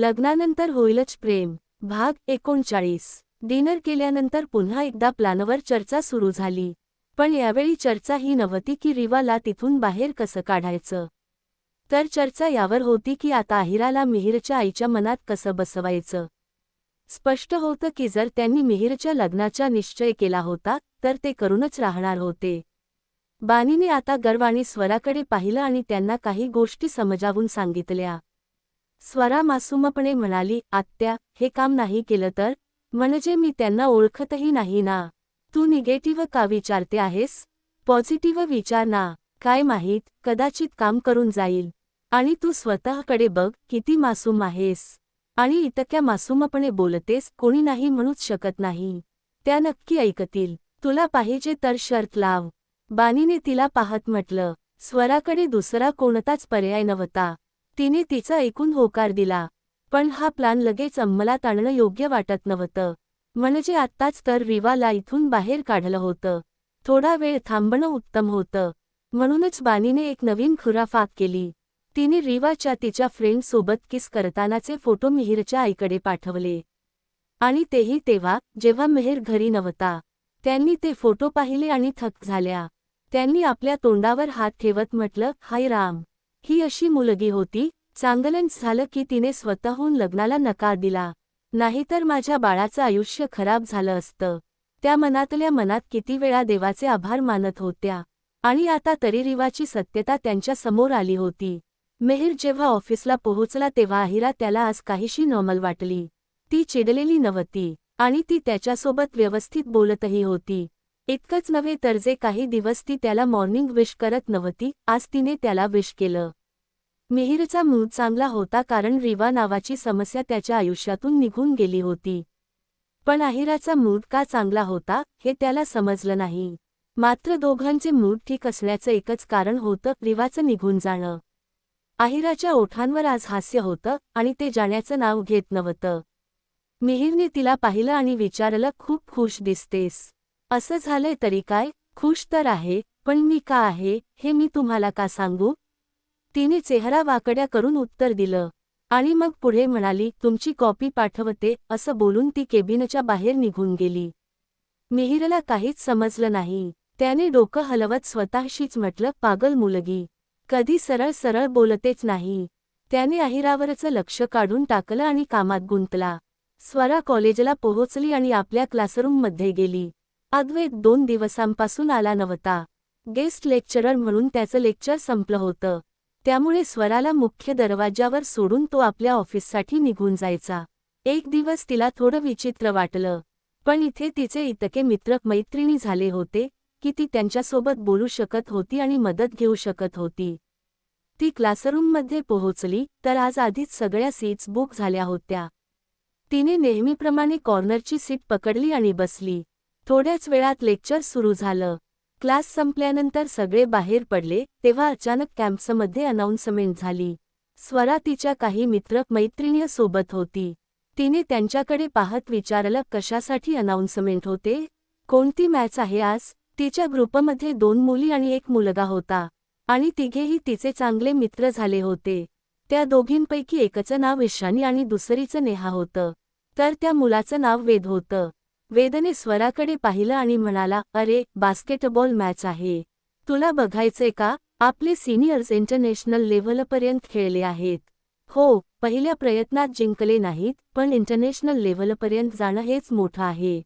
लग्नानंतर होईलच प्रेम. भाग एकोणचाळीस. डिनर केल्यानंतर पुन्हा एकदा प्लानवर चर्चा सुरू झाली. पण यावेळी चर्चा ही नव्हती की रिवाला तिथून बाहेर कसं काढायचं? तर चर्चा यावर होती की आता अहिराला मिहिरच्या आईच्या मनात कसं बसवायचं? स्पष्ट होतं की जर त्यांनी मिहिरच्या लग्नाचा निश्चय केला होता तर ते करूनच राहणार होते. बानीने आता गर्वाने स्वराकडे पाहिलं आणि त्यांना काही गोष्टी समजावून सांगितल्या. स्वरा मासूमपणे म्हणाली आत्या हे काम नाही केलं तर? म्हणजे मी त्यांना ओळखतही नाही ना? तू निगेटिव्ह का विचारते आहेस? पॉझिटिव्ह विचार ना? काय माहीत कदाचित काम करून जाईल. आणि तू स्वतःकडे बघ किती मासूम आहेस. आणि इतक्या मासूमपणे बोलतेस कोणी नाही म्हणूच शकत नाही. त्या नक्की ऐकतील. तुला पाहिजे तर शर्त लाव. बानीने तिला पाहत म्हटलं स्वराकडे दुसरा कोणताच पर्याय नव्हता. तिने तिचा ऐकून होकार दिला. पण हा प्लान लगेच अंमलात आणणं योग्य वाटत नव्हतं. म्हणजे आत्ताच तर रिवाला इथून बाहेर काढलं होतं. थोडा वेळ थांबणं उत्तम होतं. म्हणूनच बानीने एक नवीन खुराफाक केली. तिने रिवाच्या तिच्या फ्रेंडसोबत किस करतानाचे फोटो मिहिरच्या आईकडे पाठवले. आणि तेही तेव्हा जेव्हा मेहर घरी नव्हता. त्यांनी ते फोटो पाहिले आणि थक झाल्या. त्यांनी आपल्या तोंडावर हात ठेवत म्हटलं हाय राम. ही अशी मुलगी होती चांगलंच झालं की तिने स्वतःहून लग्नाला नकार दिला. नाहीतर माझ्या बाळाचं आयुष्य खराब झालं असतं. त्या मनातल्या मनात किती वेळा देवाचे आभार मानत होत्या. आणि आता तरी रिवाची सत्यता त्यांच्यासमोर आली होती. मेहर जेव्हा ऑफिसला पोहोचला तेव्हा अहिरा त्याला आज काहीशी नॉर्मल वाटली. ती चिडलेली नव्हती. आणि ती त्याच्यासोबत व्यवस्थित बोलतही होती. इतकंच नव्हे तर जे काही दिवस ती त्याला मॉर्निंग विश करत नव्हती आज तिने त्याला विश केलं. मिहिरचा मूड चांगला होता कारण रिवा नावाची समस्या त्याच्या आयुष्यातून निघून गेली होती. पण अहिराचा मूड का चांगला होता हे त्याला समजलं नाही. मात्र दोघांचे मूड ठीक असण्याचं एकच कारण होतं रिवाचं निघून जाणं. आहिराच्या ओठांवर आज हास्य होतं आणि ते जाण्याचं नाव घेत नव्हतं. मिहिरने तिला पाहिलं आणि विचारलं खूप खुश दिसतेस. असं झालंय तरी काय खुश तर आहे पण मी का आहे हे मी तुम्हाला का सांगू? तिने चेहरा वाकड्या करून उत्तर दिलं. आणि मग पुढे म्हणाली तुमची कॉपी पाठवते असं बोलून ती केबिनच्या बाहेर निघून गेली. मिहिरला काहीच समजलं नाही. त्याने डोकं हलवत स्वतःशीच म्हटलं पागल मुलगी. कधी सरळ सरळ बोलतेच नाही. त्याने अहिरावरचं लक्ष काढून टाकलं आणि कामात गुंतला. स्वरा कॉलेजला पोहोचली आणि आपल्या क्लासरूममध्ये गेली. अद्वैत दोन दिवसांपासून आला नव्हता. गेस्ट लेक्चरर म्हणून त्याचं लेक्चर संपलं होतं. त्यामुळे स्वराला मुख्य दरवाजावर सोडून तो आपल्या ऑफिससाठी निघून जायचा. एक दिवस तिला थोडं विचित्र वाटलं. पण इथे तिचे इतके मित्र मैत्रिणी झाले होते की ती त्यांच्यासोबत बोलू शकत होती आणि मदत घेऊ शकत होती. ती क्लासरूममध्ये पोहोचली तर आज आधीच सगळ्या सीट्स बुक झाल्या होत्या. तिने नेहमीप्रमाणे कॉर्नरची सीट पकडली आणि बसली. थोड्याच वेळात लेक्चर सुरू झालं. क्लास संपल्यानंतर सगळे बाहेर पडले तेव्हा अचानक कॅम्प्समध्ये अनाऊन्समेंट झाली. स्वरा तिच्या काही मित्र मैत्रिणीसोबत होती. तिने त्यांच्याकडे पाहत विचारलं कशासाठी अनाऊन्समेंट होते? कोणती मॅच आहे आज? तिच्या ग्रुपमध्ये दोन मुली आणि एक मुलगा होता. आणि तिघेही तिचे चांगले मित्र झाले होते. त्या दोघींपैकी एकचं नाव ईशानी आणि दुसरीचं नेहा होतं. तर त्या मुलाचं नाव वेद होतं. वेदने स्वराकडे पाहिलं आणि म्हणाला अरे बास्केटबॉल मॅच आहे. तुला बघायचंय का? आपले सिनियर्स इंटरनॅशनल लेव्हलपर्यंत खेळले आहेत. हो पहिल्या प्रयत्नात जिंकले नाहीत पण इंटरनॅशनल लेव्हलपर्यंत जाणं हेच मोठं आहे.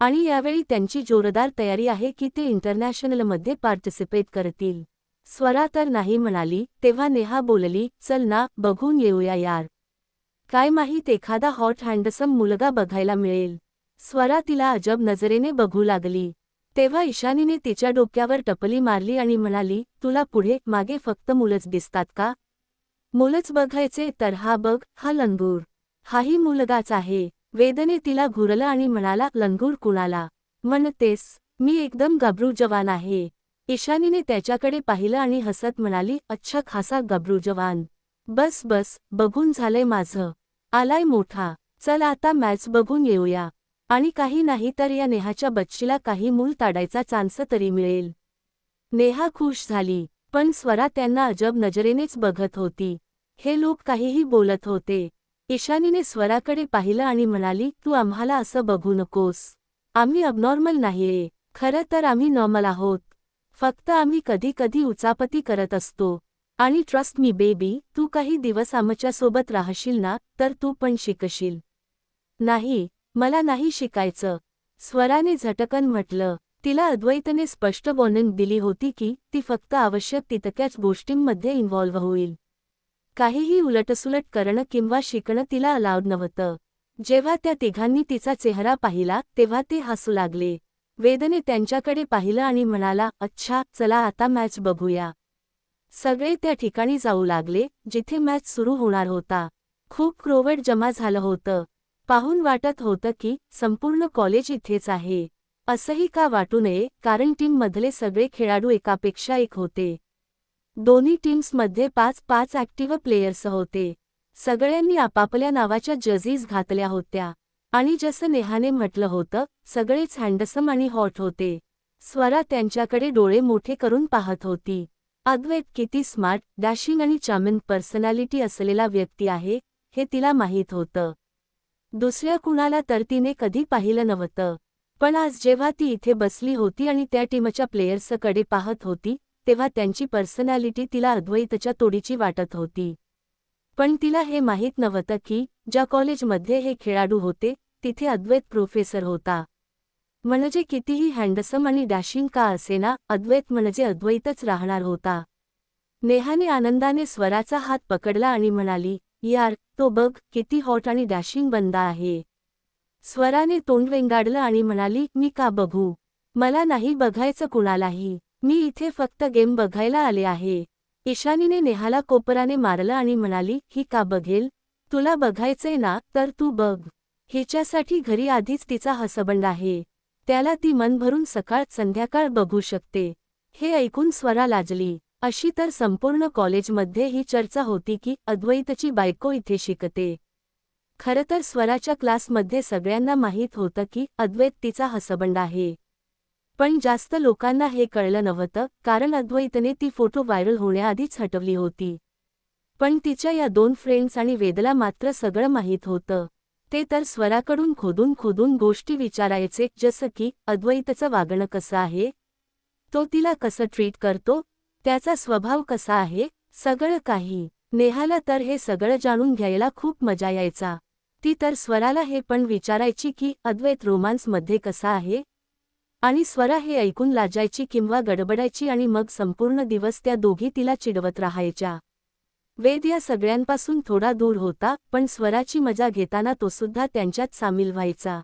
आणि यावेळी त्यांची जोरदार तयारी आहे की ते इंटरनॅशनलमध्ये पार्टिसिपेट करतील. स्वरा तर नाही म्हणाली तेव्हा नेहा बोलली चल ना बघून येऊया यार. काय माहीत एखादा हॉट हँडसम मुलगा बघायला मिळेल. स्वरा तिला अजब नजरेने बघू लागली. तेव्हा ईशानीने तिच्या डोक्यावर टपली मारली आणि म्हणाली तुला पुढे मागे फक्त मुलंच दिसतात का? मुलंच बघायचे तर हा बघ हा लंगूर. हाही मुलगाच आहे. वेदने तिला घुरलं आणि म्हणाला लंगूर कुणाला? म्हणतेस मी एकदम गबरू जवान आहे. ईशानीने त्याच्याकडे पाहिलं आणि हसत म्हणाली अच्छा खासा गबरू जवान. बस बस बघून झालंय माझं. आलाय मोठा. चल आता मॅच बघून येऊया. आणि काही नाही तर या नेहाच्या बच्चीला काही मूल ताडायचा चान्स तरी मिळेल. नेहा खुश झाली पण स्वरा त्यांना अजब नजरेनेच बघत होती. हे लोक काहीही बोलत होते. ईशानीने स्वराकडे पाहिलं आणि म्हणाली तू आम्हाला असं बघू नकोस. आम्ही अबनॉर्मल नाहीये. खरं तर आम्ही नॉर्मल आहोत. फक्त आम्ही कधी कधी उचापती करत असतो. आणि ट्रस्ट मी बेबी तू काही दिवस आमच्यासोबत राहशील ना तर तू पण शिकशील. नाही मला नाही शिकायचं. स्वराने झटकन म्हटलं. तिला अद्वैतने स्पष्ट वॉर्निंग दिली होती की ती फक्त आवश्यक तितक्याच गोष्टींमध्ये इन्व्हॉल्व्ह होईल. काहीही उलटसुलट करणं किंवा शिकणं तिला अलाउड नव्हतं. जेव्हा त्या तिघांनी तिचा चेहरा पाहिला तेव्हा ते हसू लागले. वेदने त्यांच्याकडे पाहिलं आणि म्हणाला अच्छा चला आता मॅच बघूया. सगळे त्या ठिकाणी जाऊ लागले जिथे मॅच सुरू होणार होता. खूप क्रोवट जमा झालं होतं. पाहून वाटत होतं की संपूर्ण कॉलेज इथेच आहे. असंही का वाटू नये कारण टीममधले सगळे खेळाडू एकापेक्षा एक होते. दोन्ही टीम्समध्ये पाच पाच ॲक्टिव्ह प्लेयर्स होते. सगळ्यांनी आपापल्या नावाच्या जजीज घातल्या होत्या. आणि जसं नेहाने म्हटलं होतं सगळेच हँडसम आणि हॉट होते. स्वरा त्यांच्याकडे डोळे मोठे करून पाहत होती. अद्वैत किती स्मार्ट डॅशिंग आणि चामिन पर्सनॅलिटी असलेला व्यक्ती आहे हे तिला माहीत होतं. दुसऱ्या कुणाला तर तिने कधी पाहिलं नव्हतं. पण आज जेव्हा ती इथे बसली होती आणि त्या टीमच्या प्लेयर्सकडे पाहत होती तेव्हा त्यांची पर्सनॅलिटी तिला अद्वैतच्या तोडीची वाटत होती. पण तिला हे माहीत नव्हतं की ज्या कॉलेजमध्ये हे खेळाडू होते तिथे अद्वैत प्रोफेसर होता. म्हणजे कितीही हँडसम आणि डॅशिंग का असेना अद्वैत म्हणजे अद्वैतच राहणार होता. नेहाने आनंदाने स्वराचा हात पकडला आणि म्हणाली यार तो बघ किती हॉट आणि डॅशिंग बंदा आहे. स्वराने तोंड वेंगाडलं आणि म्हणाली मी का बघू? मला नाही बघायचं कुणालाही. मी इथे फक्त गेम बघायला आले आहे. ईशानीने नेहाला कोपराने मारलं आणि म्हणाली ही का बघेल? तुला बघायचंय ना तर तू बघ. हिच्यासाठी घरी आधीच तिचा हसबंड आहे. त्याला ती मन भरून सकाळ संध्याकाळ बघू शकते. हे ऐकून स्वरा लाजली. अशी तर संपूर्ण कॉलेजमध्ये ही चर्चा होती की अद्वैतची बायको इथे शिकते. खरं तर स्वराच्या क्लासमध्ये सगळ्यांना माहीत होतं की अद्वैत तिचा हसबंड आहे. पण जास्त लोकांना हे कळलं नव्हतं कारण अद्वैतने ती फोटो व्हायरल होण्याआधीच हटवली होती. पण तिच्या या दोन फ्रेंड्स आणि वेदला मात्र सगळं माहीत होतं. ते तर स्वराकडून खोदून खोदून गोष्टी विचारायचे जसं की अद्वैतचं वागणं कसं आहे? तो तिला कसं ट्रीट करतो? त्याचा स्वभाव कसा आहे? सगळं काही. नेहाला तर हे सगळं जाणून घ्यायला खूप मजा यायचा. ती तर स्वराला हे पण विचारायची की अद्वैत रोमांसमध्ये कसा आहे? आणि स्वरा हे ऐकून लाजायची किंवा गडबडायची आणि मग संपूर्ण दिवस त्या दोघी तिला चिडवत राहायच्या. वेद या सगळ्यांपासून थोडा दूर होता पण स्वराची मजा घेताना तो सुद्धा त्यांच्यात सामील व्हायचा.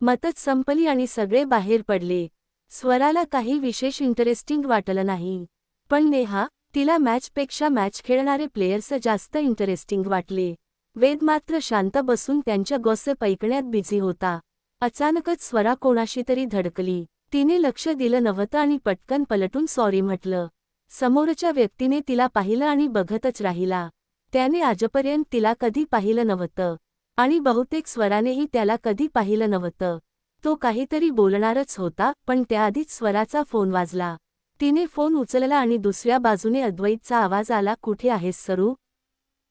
मतच संपली आणि सगळे बाहेर पडले. स्वराला काही विशेष इंटरेस्टिंग वाटलं नाही. पण नेहा तिला मॅचपेक्षा मॅच खेळणारे प्लेयर्स जास्त इंटरेस्टिंग वाटले. वेद मात्र शांत बसून त्यांच्या गॉसेप ऐकण्यात बिझी होता. अचानकच स्वरा कोणाशी तरी धडकली. तिने लक्ष दिलं नव्हतं आणि पटकन पलटून सॉरी म्हटलं. समोरच्या व्यक्तीने तिला पाहिलं आणि बघतच राहिला. त्याने आजपर्यंत तिला कधी पाहिलं नव्हतं. आणि बहुतेक स्वरानेही त्याला कधी पाहिलं नव्हतं. तो काहीतरी बोलणारच होता पण त्याआधीच स्वराचा फोन वाजला. तिने फोन उचलला आणि दुसऱ्या बाजूने अद्वैतचा आवाज आला कुठे आहेस सरू?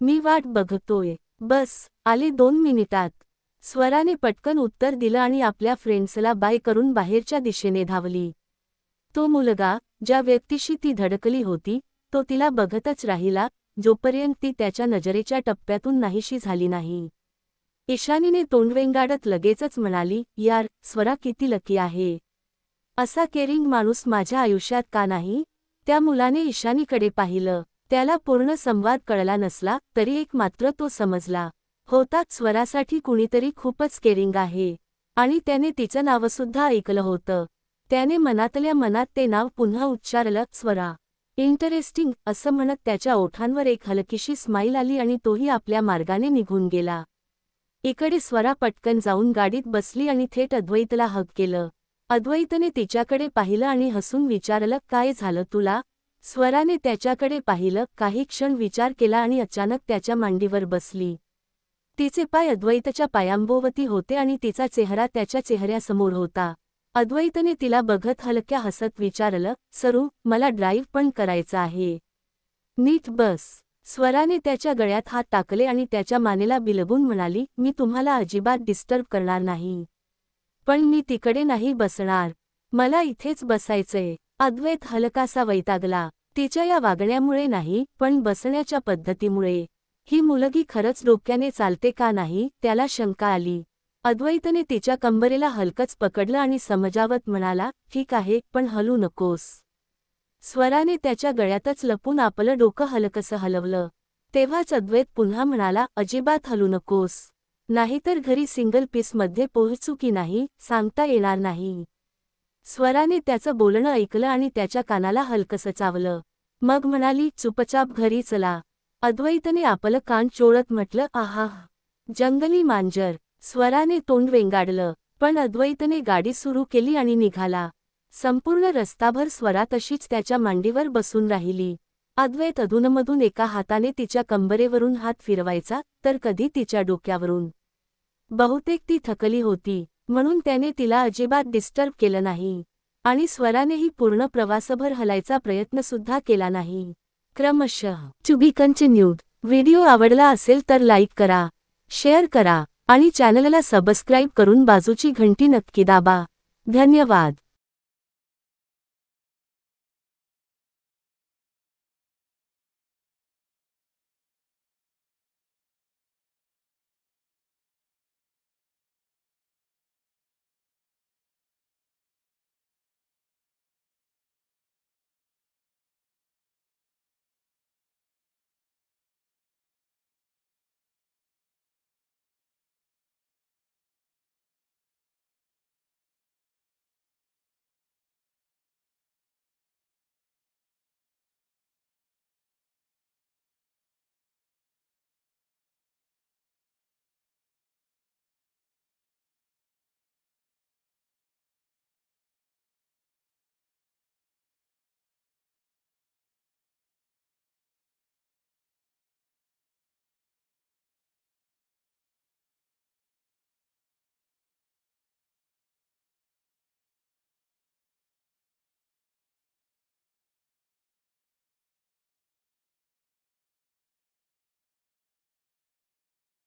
मी वाट बघतोय. बस आले दोन मिनिटात. स्वराने पटकन उत्तर दिलं आणि आपल्या फ्रेंड्सला बाय करून बाहेरच्या दिशेने धावली. तो मुलगा ज्या व्यक्तीशी ती धडकली होती तो तिला बघतच राहिला जोपर्यंत ती त्याच्या नजरेच्या टप्प्यातून नाहीशी झाली नाही. ईशानीने तोंडवेंगाडत लगेचच म्हणाली यार स्वरा किती लकी आहे. असा केरिंग माणूस माझ्या आयुष्यात का नाही? त्या मुलाने ईशानीकडे पाहिलं. त्याला पूर्ण संवाद कळला नसला तरी एक मात्र तो समजला. होतात स्वरासाठी कुणीतरी खूपच केरिंग आहे. आणि त्याने तिचं नावसुद्धा ऐकलं होतं. त्याने मनातल्या मनात ते नाव पुन्हा उच्चारलं स्वरा. इंटरेस्टिंग असं म्हणत त्याच्या ओठांवर एक हलकीशी स्माईल आली आणि तोही आपल्या मार्गाने निघून गेला. इकडे स्वरा पटकन जाऊन गाडीत बसली आणि थेट अद्वैतला हक केलं. अद्वैतने तिच्याकडे पाहिलं आणि हसून विचारलं काय झालं तुला? स्वराने त्याच्याकडे पाहिलं काही क्षण विचार केला आणि अचानक त्याच्या मांडीवर बसली. तिचे पाय अद्वैतच्या पायांबोवती होते आणि तिचा चेहरा त्याच्या चेहऱ्यासमोर होता. अद्वैतने तिला बघत हलक्या हसत विचारलं सरू मला ड्राईव्ह पण करायचं आहे. नीट बस. स्वराने त्याच्या गळ्यात हात टाकले आणि त्याच्या मानेला बिलबून म्हणाली मी तुम्हाला अजिबात डिस्टर्ब करणार नाही. पण मी तिकडे नाही बसणार. मला इथेच बसायचंय. अद्वैत हलकासा वैतागला. तिच्या या वागण्यामुळे नाही पण बसण्याच्या पद्धतीमुळे. ही मुलगी खरंच डोक्याने चालते का नाही त्याला शंका आली. अद्वैतने तिच्या कंबरेला हलकच पकडलं आणि समजावत म्हणाला ठीक आहे पण हलू नकोस स्वराने त्याच्या गळ्यातच लपून आपलं डोकं हलकसं हलवलं. तेव्हाच अद्वैत पुन्हा म्हणाला अजिबात हलू नकोस. नाहीतर घरी सिंगल पीसमध्ये पोहोचू की नाही सांगता येणार नाही. स्वराने त्याचं बोलणं ऐकलं आणि त्याच्या कानाला हलकसं चावलं. मग म्हणाली चुपचाप घरी चला. अद्वैतने आपलं कान चोळत म्हटलं आहा जंगली मांजर. स्वराने तोंड वेंगाडलं पण अद्वैतने गाडी सुरू केली आणि निघाला. संपूर्ण रस्ताभर स्वरा तशीच त्याच्या मांडीवर बसून राहिली. अद्वैत अधूनमधून एका हाताने तिच्या कंबरेवरून हात फिरवायचा तर कधी तिच्या डोक्यावरून. बहुतेक ती थकली होती म्हणून त्याने तिला अजिबात डिस्टर्ब केलं नाही. आणि स्वरानेही पूर्ण प्रवासभर हलायचा प्रयत्नसुद्धा केला नाही. क्रमशः टू बी कंटिन्यूड व्हिडिओ आवडला असेल तर लाईक करा शेअर करा आणि चॅनलला सबस्क्राईब करून बाजूची घंटी नक्की दाबा. धन्यवाद.